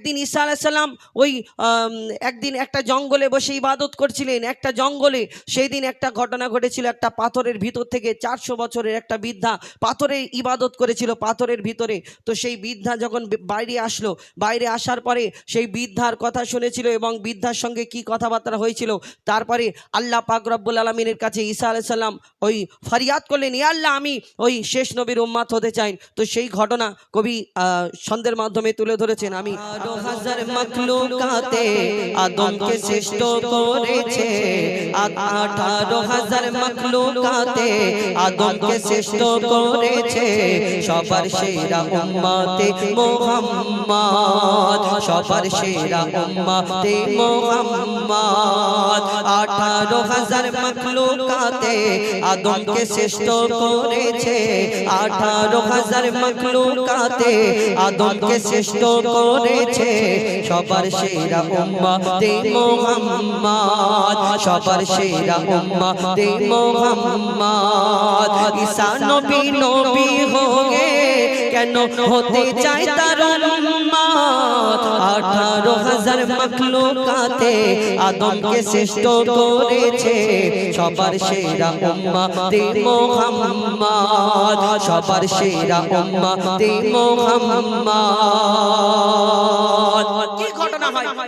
একদিন ঈসা আলাইসাল্লাম ওই একদিন একটা জঙ্গলে বসে ইবাদত করছিলেন, একটা জঙ্গলে। সেই দিন একটা ঘটনা ঘটেছিল, একটা পাথরের ভিতর থেকে চারশো বছরের একটা বৃদ্ধা পাথরে ইবাদত করেছিল, পাথরের ভিতরে। তো সেই বৃদ্ধা যখন বাইরে আসলো, বাইরে আসার পরে সেই বৃদ্ধার কথা শুনেছিল এবং বৃদ্ধার সঙ্গে কি কথাবার্তা হয়েছিল, তারপরে আল্লাহ পাক রব্বুল আলমিনের কাছে ঈসা আলাইসাল্লাম ওই ফরিয়াদ করলেন ইয়া আল্লাহ, আমি ওই শেষ নবীর উম্মাত হতে চাই। তো সেই ঘটনা কবি ছন্দের মাধ্যমে তুলে ধরেছেন, আমি আরও হাজার মখলুকাতে আদমকে শ্রেষ্ঠ করেছে। আঠারো হাজার মখলুকাতে আদমকে শ্রেষ্ঠ করেছে। সবার সেরা উম্মাতে মোহাম্মদ, সবার সেরা উম্মাতে মোহাম্মদ। আঠারো হাজার মখলুকাতে আদমকে শ্রেষ্ঠ করেছে। আঠারো হাজার মখলুকাতে আদমকে শ্রেষ্ঠ করেছে। সবার সেরা উম্মতে মোহাম্মদ। সবার সেরা উম্মতে মোহাম্মদ। ঈসা নবী নবী হোগে কেন হতে চাই তার উম্মত আঠারো হাজার মখলুকাতে আদমকে শ্রেষ্ঠ করেছে। সবার সেরা উম্মতে মোহাম্মদ। সবার সেরা উম্মতে মোহাম্মদ। কি ঘটনা হয়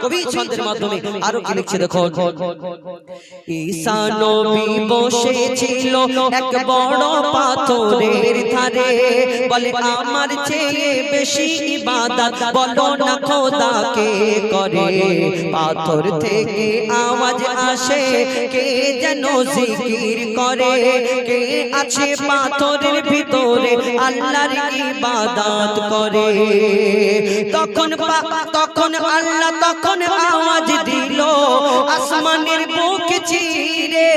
কবি ছন্দের মাধ্যমে আরও কি লিখছে দেখো ঈসা নবী বসেছিল এক বড় পাথরের ধারে। বলে, আমার চেয়ে বেশি ইবাদত বলো না খোদাকে করে। পাথর থেকে আওয়াজ আসে, কে যেন জিকির করে। কে আছে পাথরের ভিতরে আল্লাহর ইবাদত করে। তখন তখন আল্লাহ তখন আওয়াজ দিল, আসমানের বুক চিরে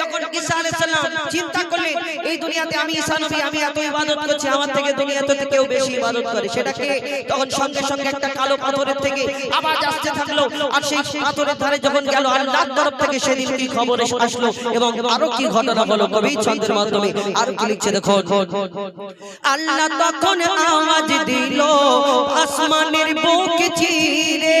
যখন ঈসা আলাইহিস সালাম চিন্তা করলেন এই দুনিয়াতে আমি ঈসা নবী আমি এত ইবাদত করছি আমার থেকে দুনিয়াতে কেউ বেশি ইবাদত করে। সেটাকে তখন সঙ্গে সঙ্গে একটা কালো পাথরের থেকে আওয়াজ আসতে থাকল আর সেই পাথরের ধারে যখন গেল আল্লাহর তরফ থেকে সেদিন কি খবর এসে আসলো এবং আরও কি ঘটনা হলো কবি ছন্দের মাধ্যমে? আর কি লিখছে দেখো আল্লাহ তখন আওয়াজ দিল আসমানের বুক চিরে।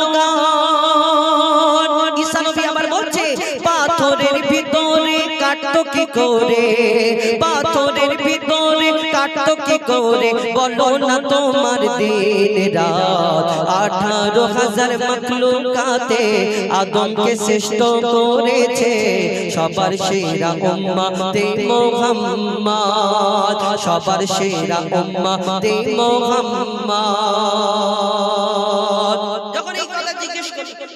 করে, পাথরের ভিতরে কাটতো কি করে? বলো না তোমার দিন রাত। আঠারো হাজার মখলুকাতে আদমকে শ্রেষ্ঠ করেছে সবার সেরা উম্মাতে মোহাম্মদ। সবার সেরা উম্মাতে মোহাম্মদ।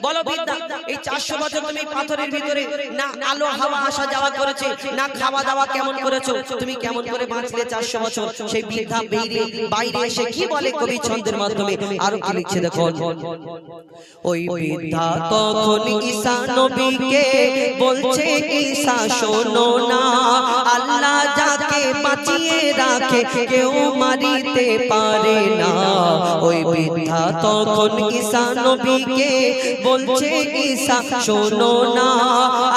বলো বিদ্যা এই চারশো বছর তুমি পাথরের ভিতরে না আলো হাওয়া আসা যাওয়া করেছে না খাওয়া দাওয়া কেমন করেছ? তুমি কেমন করে বাঁচলে চারশো বছর? সেই বৃদ্ধা বেরিয়ে বাইরে এসে কি বলে কবি ছন্দের মাধ্যমে? আরও কি লিখছে দেখুন। ওই বৃদ্ধা তখন ঈসা নবীকে বলছে ঈসা শোনো না আল্লাহ যাকে বাঁচিয়ে রাখে, কেউ মারিতে পারে না। ওই বৃদ্ধা তখন ঈসা নবীকে বলছে ঈসা শোনো না।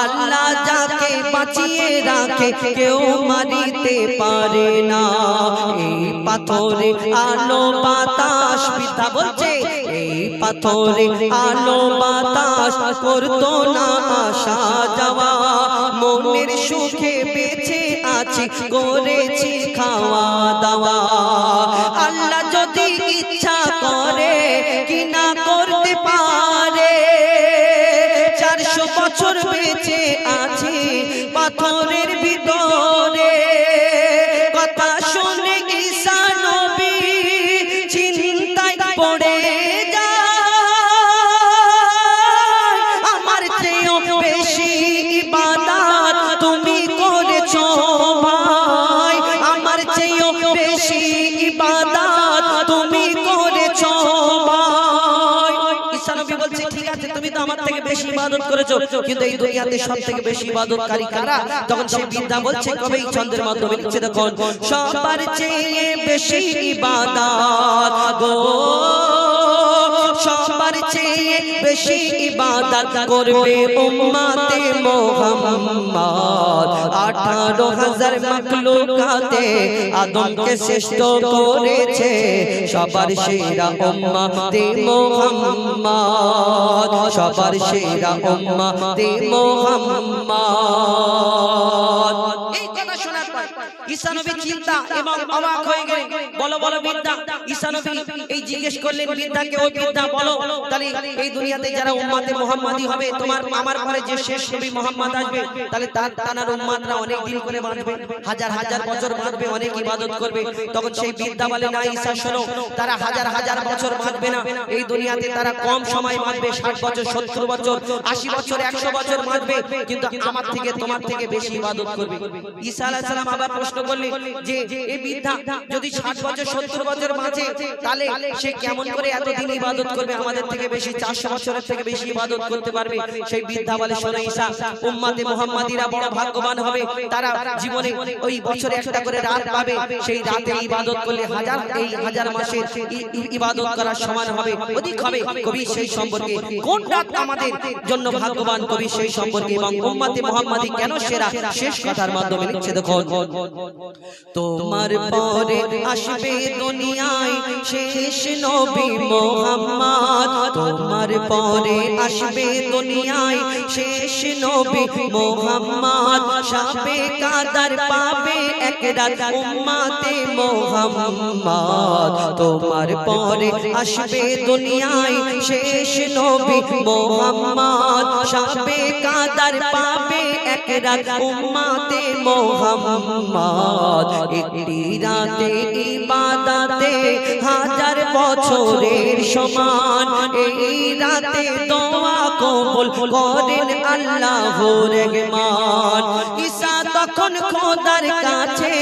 আল্লাহ যাকে বাঁচিয়ে রাখে, কেউ মারিতে পারে না। এই পাথরে আলো বাতাস পিতা বলছে পাথরে আলো বাতাস করতো না আশা যাওয়া। মনের সুখে বেঁচে আছি করেছি খাওয়া দাওয়া। ইবাদত করেছ? কিন্তু এই দুনিয়াতে সব থেকে বেশি ইবাদতকারী কারা? তখন সেই বৃদ্ধা বলছে কবে চন্দ্রের মাধ্যমে লিখছে দেখুন সবার চেয়ে বেশি ইবাদত গো। সবার চেয়ে বেশি ইবাদত করবে উম্মতে মোহাম্মদ। আঠারো হাজার মাখলুকাতে আদমকে শ্রেষ্ঠ করেছে সবার সেরা উম্মতে মোহাম্মদ। সবার সেরা উম্মতে মোহাম্মদ। ঈসা চিন্তা এবং অবাক হয়ে গেলেন। বলো বলো বিদ্যা নবী এই জিজ্ঞেস করলেন বিদ্যাকে ও বিদ্যা বলো তাহলে এই দুনিয়াতে যারা উম্মতে মুহাম্মাদি হবে তোমার আমার পরে যে শেষ নবী মুহাম্মদ আসবে তাহলে তার তানার উম্মতরা অনেক দিন করে বাঁচবে হাজার হাজার বছর বাঁচবে অনেক ইবাদত করবে তখন সেই বিদ্যা বলে না ঈসা শোনো তারা হাজার হাজার বছর বাঁচবে না এই দুনিয়াতে তারা কম সময় বাঁচবে ষাট বছর সত্তর বছর আশি বছর একশো বছর বাঁচবে কিন্তু আমার থেকে তোমার থেকে বেশি ইবাদত করবে ঈসা আলাইহিস সালাম আবার প্রশ্ন করলেন যে এই বৃদ্ধা যদি ষাট বছর, সত্তর বছর বাঁচে, তাহলে সে কেমন করে এতদিন ইবাদত করবে? আমাদের থেকে বেশি, চারশো বছরের থেকে বেশি ইবাদত করতে পারবে। সেই বৃদ্ধা বলে, শোনো ঈসা উম্মাতে মুহাম্মাদিরা বড় ভাগ্যবান হবে। তারা জীবনে ওই বছরে একটা করে রাত পাবে। সেই রাতে ইবাদত করলে হাজার, এই হাজার মাসের ইবাদত করার সমান হবে। অধিক হবে কবি সেই সম্পর্কে। কোন রাত আমাদের জন্য ভাগ্যবান কবি সেই সম্পর্কে? এবং উম্মাতে মুহাম্মাদি কেন সেরা? শেষ কথার মাধ্যমে লিখছে দেখো তোমার পরে আসবে দুনিয়ায় শেষ নবী মোহাম্মদ। তোমার পরে আসবে দুনিয়ায় শেষ নবী মোহাম্মদ। সাবে কাদার পাবে এক রাত উম্মাতে মোহাম্মদ। তোমার পরে আসবে দুনিয়ায় শেষ নবী মোহাম্মদ। সাবে কাদার পাবে এক রাত উম্মাতে মোহাম্মদ। একটি রাতে ইবাদতে হাজার বছরের সমান। এই রাতে দোয়া কবুল করেন আল্লাহর রহমান। ঈসা তখন খোদার কাছে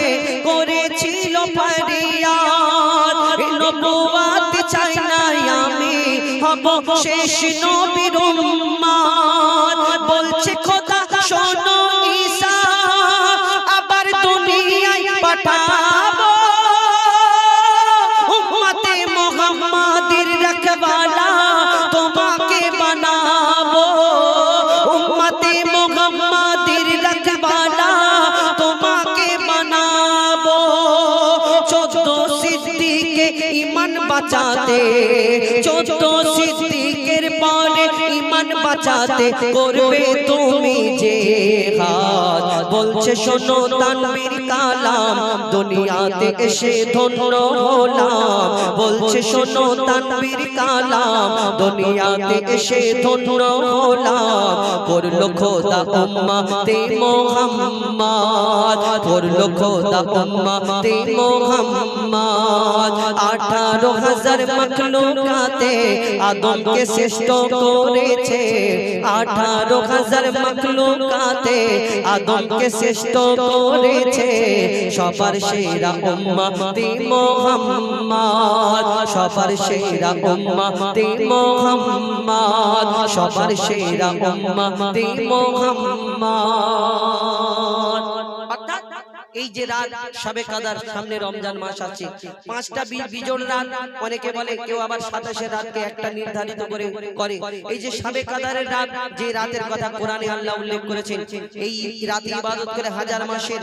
করেছিল ফরিয়াদ। নবুয়াত চাই না আমি, হব শেষ নবীর উম্মত বাঁচাতে চোদ্দ বাঁচাতে করবে তুমি যে হাত। বলছে, শোনো তানবীর কালাম, দুনিয়াতে এসে ধন্য হলাম। বলছে, শোনো তানবীর কালাম, দুনিয়াতে এসে ধন্য হলাম। করল খোদা উম্মতে মোহাম্মদ করল খোদা উম্মতে মোহাম্মদ। আঠারো হাজার মখলুকাতে আদমকে শ্রেষ্ঠ করেছে। আঠারো হাজার মখলুকাতে আদমকে শ্রেষ্ঠ করেছে। সবার সেরা উম্মতে মোহাম্মদ। সবার সেরা উম্মতে মোহাম্মদ। সবার সেরা উম্মতে মোহাম্মদ। এই যে রাত সবে কাদার সামনে রমজান মাস আছে, পাঁচটা বি- বিজোড় রাত, অনেকে বলে কেউ আবার সাতাশে রাতকে একটা নির্ধারিত করে করে। এই যে সবে কাদারের রাত, যে রাতের কথা কোরআনে আল্লাহ উল্লেখ করেছেন, এই রাতে ইবাদত করে হাজার মাসের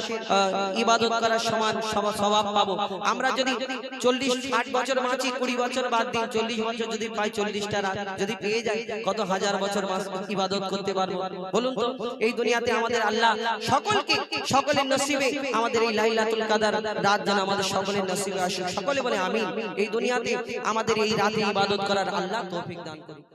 ইবাদত করার সমান স্বভাব পাবো। আমরা যদি চল্লিশ, ষাট বছর বাঁচি, কুড়ি বছর বাদ দিন চল্লিশ বছর যদি পাই চল্লিশটা রাত, যদি পেয়ে যাই, কত হাজার বছর মাস ইবাদত করতে পারব? বলুন তো, এই দুনিয়াতে আমাদের আল্লাহ সকলকে, সকলের নসিবে আমাদের এই লাইলাতুল কাদার রাত যেন আমাদের সকলের নসিবে আসুক। সকলে বলে আমিন। এই দুনিয়াতে আমাদের এই রাতে ইবাদত করার আল্লাহ তৌফিক দান করুন